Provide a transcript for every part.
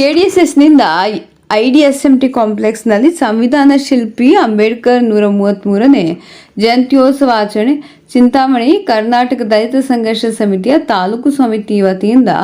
ಕೆಡಿಎಸ್ಎಸ್ನಿಂದ T ಕಾಂಪ್ಲೆಕ್ಸ್ನಲ್ಲಿ ಸಂವಿಧಾನ ಶಿಲ್ಪಿ ಅಂಬೇಡ್ಕರ್ ನೂರ ಮೂವತ್ತ್ಮೂರನೇ ಜಯಂತ್ಯೋತ್ಸವ ಆಚರಣೆ, ಚಿಂತಾಮಣಿ ಕರ್ನಾಟಕ ದಲಿತ ಸಂಘರ್ಷ ಸಮಿತಿಯ ತಾಲೂಕು ಸಮಿತಿ ವತಿಯಿಂದ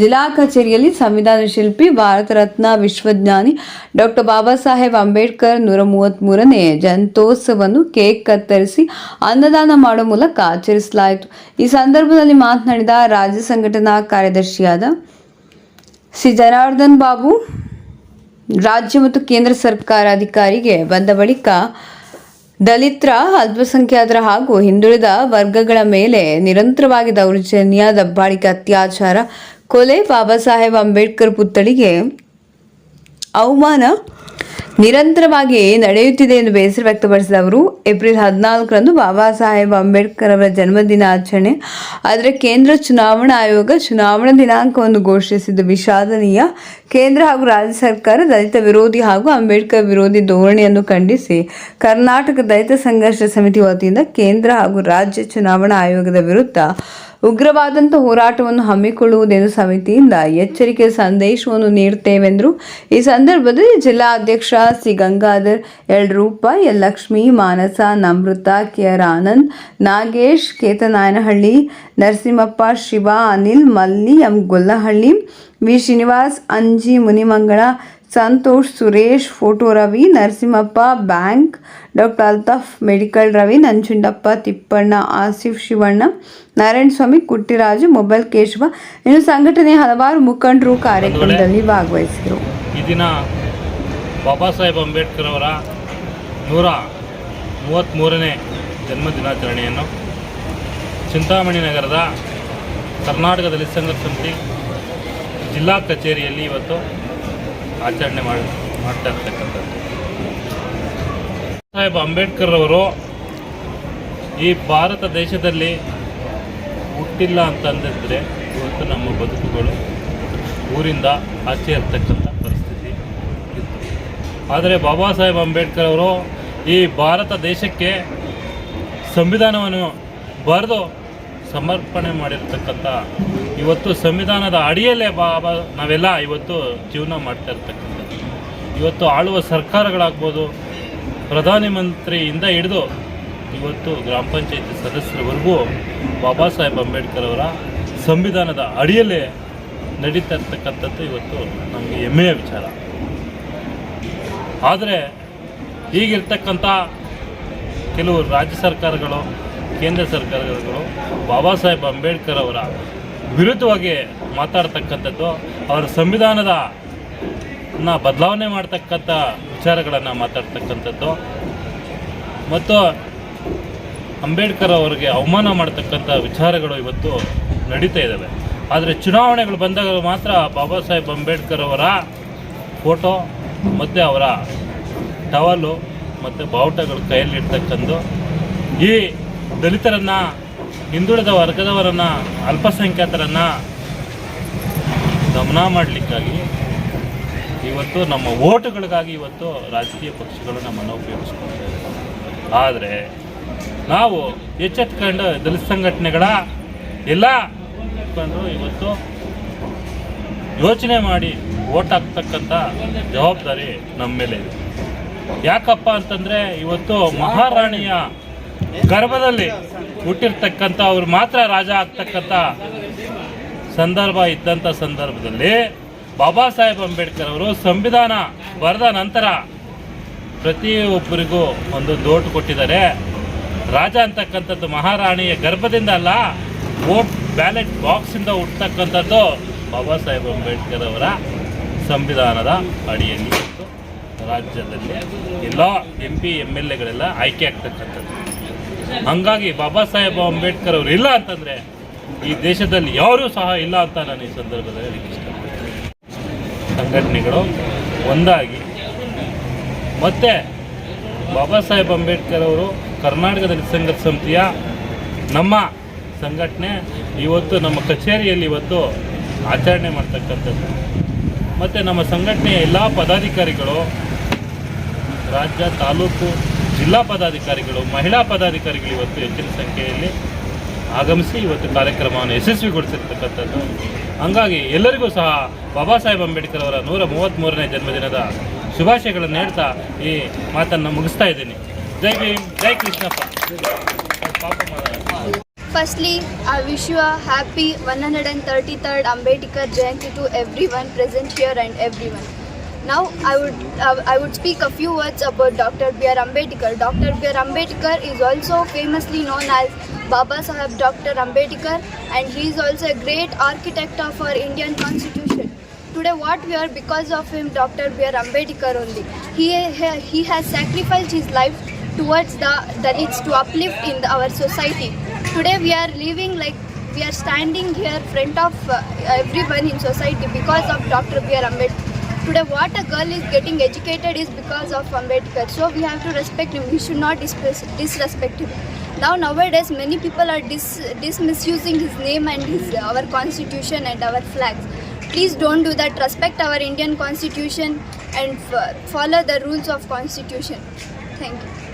ಜಿಲ್ಲಾ ಕಚೇರಿಯಲ್ಲಿ ಸಂವಿಧಾನ ಶಿಲ್ಪಿ ಭಾರತ ರತ್ನ ವಿಶ್ವಜ್ಞಾನಿ ಡಾಕ್ಟರ್ ಬಾಬಾ ಸಾಹೇಬ್ ಅಂಬೇಡ್ಕರ್ ನೂರ ಮೂವತ್ತ್ಮೂರನೇ ಜಯಂತ್ಯೋತ್ಸವವನ್ನು ಕೇಕ್ ಕತ್ತರಿಸಿ ಅನ್ನದಾನ ಮಾಡುವ ಮೂಲಕ ಆಚರಿಸಲಾಯಿತು. ಈ ಸಂದರ್ಭದಲ್ಲಿ ಮಾತನಾಡಿದ ರಾಜ್ಯ ಸಂಘಟನಾ ಕಾರ್ಯದರ್ಶಿಯಾದ ಶ್ರೀ ಜನಾರ್ದನ್ ಬಾಬು, ರಾಜ್ಯ ಮತ್ತು ಕೇಂದ್ರ ಸರ್ಕಾರ ಅಧಿಕಾರಿಗೆ ಬಂದ ಬಳಿಕ ದಲಿತರ, ಅಲ್ಪಸಂಖ್ಯಾತರ ಹಾಗೂ ಹಿಂದುಳಿದ ವರ್ಗಗಳ ಮೇಲೆ ನಿರಂತರವಾಗಿ ದೌರ್ಜನ್ಯ ದಬ್ಬಾಳಿಕೆ ಅತ್ಯಾಚಾರ, ಕೊಲೆ ಬಾಬಾ ಸಾಹೇಬ್ ಅಂಬೇಡ್ಕರ್ ಪುತ್ಥಳಿಗೆ ಅವಮಾನ ನಿರಂತರವಾಗಿ ನಡೆಯುತ್ತಿದೆ ಎಂದು ಬೇಸರ ವ್ಯಕ್ತಪಡಿಸಿದ ಅವರು, ಏಪ್ರಿಲ್ ಹದಿನಾಲ್ಕರಂದು ಬಾಬಾ ಸಾಹೇಬ್ ಅಂಬೇಡ್ಕರ್ ಅವರ ಜನ್ಮದಿನಾಚರಣೆ ಆದರೆ ಕೇಂದ್ರ ಚುನಾವಣಾ ಆಯೋಗ ಚುನಾವಣಾ ದಿನಾಂಕವನ್ನು ಘೋಷಿಸಿದ್ದು ವಿಷಾದನೀಯ. ಕೇಂದ್ರ ಹಾಗೂ ರಾಜ್ಯ ಸರ್ಕಾರ ದಲಿತ ವಿರೋಧಿ ಹಾಗೂ ಅಂಬೇಡ್ಕರ್ ವಿರೋಧಿ ಧೋರಣೆಯನ್ನು ಖಂಡಿಸಿ ಕರ್ನಾಟಕ ದಲಿತ ಸಂಘರ್ಷ ಸಮಿತಿ ವತಿಯಿಂದ ಕೇಂದ್ರ ಹಾಗೂ ರಾಜ್ಯ ಚುನಾವಣಾ ಆಯೋಗದ ವಿರುದ್ಧ ಉಗ್ರವಾದಂಥ ಹೋರಾಟವನ್ನು ಹಮ್ಮಿಕೊಳ್ಳುವುದೆಂದು ಸಮಿತಿಯಿಂದ ಎಚ್ಚರಿಕೆ ಸಂದೇಶವನ್ನು ನೀಡುತ್ತೇವೆಂದರು. ಈ ಸಂದರ್ಭದಲ್ಲಿ ಜಿಲ್ಲಾ ಅಧ್ಯಕ್ಷ C. Gangadhar, L. Roopa, L. Lakshmi, Manasa Namrutha K. R. Anand, Nagesh, Ketanayanahalli, Narasimhappa, Shiva, Anil, Malli, M. Gollahalli, V. Srinivas, Anji Munimangala Santosh, Suresh photo Ravi Narasimhappa, bank, doctor Altaf, medical Ravi, Nanjundappa, Thippanna, Asif, Shivanna Narayana Swamy Kuttiraju, mobile Keshava ಇನ್ನು ಸಂಘಟನೆಯ ಹಲವಾರು ಮುಖಂಡರು ಕಾರ್ಯಕ್ರಮದಲ್ಲಿ ಭಾಗವಹಿಸಿದರು. ಈ ದಿನ ಬಾಬಾ ಸಾಹೇಬ್ ಅಂಬೇಡ್ಕರ್ ಅವರ ನೂರ ಮೂವತ್ತ್ಮೂರನೇ ಜನ್ಮ ದಿನಾಚರಣೆಯನ್ನು ಚಿಂತಾಮಣಿ ನಗರದ ಕರ್ನಾಟಕ ದಲಿತ ಸಂಘರ್ಷ ಸಮಿತಿ ಜಿಲ್ಲಾ ಕಚೇರಿಯಲ್ಲಿ ಇವತ್ತು ಆಚರಣೆ ಮಾಡಿ ಮಾಡ್ತಾ ಇರ್ತಕ್ಕಂಥದ್ದು ಸಾಹೇಬ್ ಅಂಬೇಡ್ಕರ್ ಅವರು ಈ ಭಾರತ ದೇಶದಲ್ಲಿ ಹುಟ್ಟಿಲ್ಲ ಅಂತಂದಿದ್ರೆ ಇವತ್ತು ನಮ್ಮ ಬದುಕುಗಳು ಊರಿಂದ ಆಚೆ ಇರ್ತಕ್ಕಂಥ ಪರಿಸ್ಥಿತಿ ಇತ್ತು. ಆದರೆ ಬಾಬಾ ಸಾಹೇಬ್ ಅಂಬೇಡ್ಕರ್ ಅವರು ಈ ಭಾರತ ದೇಶಕ್ಕೆ ಸಂವಿಧಾನವನ್ನು ಬರೆದು ಸಮರ್ಪಣೆ ಮಾಡಿರ್ತಕ್ಕಂಥ ಇವತ್ತು ಸಂವಿಧಾನದ ಅಡಿಯಲ್ಲೇ ಬಾಬಾ, ನಾವೆಲ್ಲ ಇವತ್ತು ಜೀವನ ಮಾಡ್ತಾ ಇರ್ತಕ್ಕಂಥದ್ದು. ಇವತ್ತು ಆಳುವ ಸರ್ಕಾರಗಳಾಗ್ಬೋದು, ಪ್ರಧಾನಿ ಮಂತ್ರಿಯಿಂದ ಹಿಡಿದು ಇವತ್ತು ಗ್ರಾಮ ಪಂಚಾಯತಿ ಸದಸ್ಯರವರೆಗೂ ಬಾಬಾ ಸಾಹೇಬ್ ಅಂಬೇಡ್ಕರ್ ಅವರ ಸಂವಿಧಾನದ ಅಡಿಯಲ್ಲೇ ನಡೀತಾ ಇರ್ತಕ್ಕಂಥದ್ದು ಇವತ್ತು ನಮಗೆ ಹೆಮ್ಮೆಯ ವಿಚಾರ. ಆದರೆ ಈಗಿರ್ತಕ್ಕಂಥ ಕೆಲವು ರಾಜ್ಯ ಸರ್ಕಾರಗಳು, ಕೇಂದ್ರ ಸರ್ಕಾರಗಳು, ಬಾಬಾ ಸಾಹೇಬ್ ಅಂಬೇಡ್ಕರ್ ಅವರ ವಿರುದ್ಧವಾಗಿ ಮಾತಾಡ್ತಕ್ಕಂಥದ್ದು, ಅವರ ಸಂವಿಧಾನದ ಬದಲಾವಣೆ ಮಾಡ್ತಕ್ಕಂಥ ವಿಚಾರಗಳನ್ನು ಮಾತಾಡ್ತಕ್ಕಂಥದ್ದು. ಮತ್ತು ಅಂಬೇಡ್ಕರ್ ಅವರಿಗೆ ಅವಮಾನ ಮಾಡ್ತಕ್ಕಂಥ ವಿಚಾರಗಳು ಇವತ್ತು ನಡೀತಾ ಇದ್ದಾವೆ ಆದರೆ ಚುನಾವಣೆಗಳು ಬಂದಾಗ ಮಾತ್ರ ಬಾಬಾ ಸಾಹೇಬ್ ಅಂಬೇಡ್ಕರ್ ಅವರ ಫೋಟೋ ಮತ್ತು ಅವರ ಟವಲು ಮತ್ತು ಬಾವುಟಗಳು ಕೈಯಲ್ಲಿರ್ತಕ್ಕಂಥ ಈ ದಲಿತರನ್ನು ಹಿಂದುಳಿದ ವರ್ಗದವರನ್ನು, ಅಲ್ಪಸಂಖ್ಯಾತರನ್ನು ಗಮನ ಮಾಡಲಿಕ್ಕಾಗಿ ಇವತ್ತು ನಮ್ಮ ಓಟುಗಳಿಗಾಗಿ ಇವತ್ತು ರಾಜಕೀಯ ಪಕ್ಷಗಳು ನಮ್ಮನ್ನು ಉಪಯೋಗಿಸ್ಕೊಳ್ತಾರೆ ಆದರೆ ನಾವು ಎಚ್ಚೆತ್ಕೊಂಡು ದಲಿತ ಸಂಘಟನೆಗಳ ಎಲ್ಲ ಇವತ್ತು ಯೋಚನೆ ಮಾಡಿ ಓಟ್ ಹಾಕ್ತಕ್ಕಂಥ ಜವಾಬ್ದಾರಿ ನಮ್ಮ ಮೇಲೆ ಇದೆ. ಯಾಕಪ್ಪ ಅಂತಂದರೆ ಇವತ್ತು ಮಹಾರಾಣಿಯ ಗರ್ಭದಲ್ಲಿ ಹುಟ್ಟಿರ್ತಕ್ಕಂಥ ಅವರು ಮಾತ್ರ ರಾಜ ಆಗ್ತಕ್ಕಂಥ ಸಂದರ್ಭ ಇದ್ದಂಥ ಸಂದರ್ಭದಲ್ಲಿ ಬಾಬಾ ಸಾಹೇಬ್ ಅಂಬೇಡ್ಕರ್ ಅವರು ಸಂವಿಧಾನ ಬರೆದ ನಂತರ ಪ್ರತಿಯೊಬ್ಬರಿಗೂ ಒಂದು ದೋಟು ಕೊಟ್ಟಿದ್ದಾರೆ. ರಾಜ ಅಂತಕ್ಕಂಥದ್ದು ಮಹಾರಾಣಿಯ ಗರ್ಭದಿಂದ ಅಲ್ಲ, ವೋಟ್ ಬ್ಯಾಲೆಟ್ ಬಾಕ್ಸಿಂದ ಹುಟ್ಟತಕ್ಕಂಥದ್ದು ಬಾಬಾ ಸಾಹೇಬ್ ಅಂಬೇಡ್ಕರ್ ಅವರ ಸಂವಿಧಾನದ ಅಡಿಯಲ್ಲಿ ರಾಜ್ಯದಲ್ಲಿ ಎಲ್ಲ ಎಂ ಪಿ ಎಂ ಎಲ್ ಎಗಳೆಲ್ಲ ಆಯ್ಕೆ ಆಗ್ತಕ್ಕಂಥದ್ದು. ಹಂಗಾಗಿ ಬಾಬಾ ಸಾಹೇಬ್ ಅಂಬೇಡ್ಕರ್ ಅವರು ಇಲ್ಲ ಅಂತಂದರೆ ಈ ದೇಶದಲ್ಲಿ ಯಾರೂ ಸಹ ಇಲ್ಲ ಅಂತ ನಾನು ಈ ಸಂದರ್ಭದಲ್ಲಿ ಇಷ್ಟಪಡ್ತೀನಿ. ಸಂಘಟನೆಗಳು ಒಂದಾಗಿ. ಮತ್ತು ಬಾಬಾ ಸಾಹೇಬ್ ಅಂಬೇಡ್ಕರ್ ಅವರು ಕರ್ನಾಟಕದ ಸಂಘ ಸಮಿತಿಯ ನಮ್ಮ ಸಂಘಟನೆ ಇವತ್ತು ನಮ್ಮ ಕಚೇರಿಯಲ್ಲಿ ಇವತ್ತು ಆಚರಣೆ ಮಾಡ್ತಕ್ಕಂಥದ್ದು. ಮತ್ತು ನಮ್ಮ ಸಂಘಟನೆಯ ಎಲ್ಲ ಪದಾಧಿಕಾರಿಗಳು ರಾಜ್ಯ ತಾಲೂಕು ಜಿಲ್ಲಾ ಪದಾಧಿಕಾರಿಗಳು, ಮಹಿಳಾ ಪದಾಧಿಕಾರಿಗಳು ಇವತ್ತು ಹೆಚ್ಚಿನ ಸಂಖ್ಯೆಯಲ್ಲಿ ಆಗಮಿಸಿ ಇವತ್ತು ಕಾರ್ಯಕ್ರಮವನ್ನು ಯಶಸ್ವಿಗೊಳಿಸಿರ್ತಕ್ಕಂಥದ್ದು. ಹಂಗಾಗಿ ಎಲ್ಲರಿಗೂ ಸಹ ಬಾಬಾ ಸಾಹೇಬ್ ಅಂಬೇಡ್ಕರ್ ಅವರ ನೂರ ಮೂವತ್ತ್ಮೂರನೇ ಜನ್ಮದಿನದ ಶುಭಾಶಯಗಳನ್ನು ಹೇಳ್ತಾ ಈ ಮಾತನ್ನು ಮುಗಿಸ್ತಾ ಇದ್ದೀನಿ. ಜೈ ಭೀಮ್, ಜೈ Krishnappa. One hundred wish you a Ambedkar 133rd to every one present present here every everyone. Now, I would uh, I would speak a few words about Dr. B.R. Ambedkar. Dr. B.R. Ambedkar is also famously known as Baba Saheb Dr. Ambedkar, and he is also a great architect of our Indian Constitution. Today, what we are because of him, Dr. B.R. Ambedkar only. He, he, has sacrificed his life towards the Dalits to uplift in our society. Today, we are living like we are standing here front of uh, everyone in society because of Dr. B.R. Ambedkar. Today, what a girl is getting educated is because of Ambedkar. So we have to respect him. We should not disrespect him. Now nowadays, many people are dis- dis- misusing his name and his our constitution and our flags. Please don't do that. Respect our Indian constitution and follow the rules of constitution. Thank you.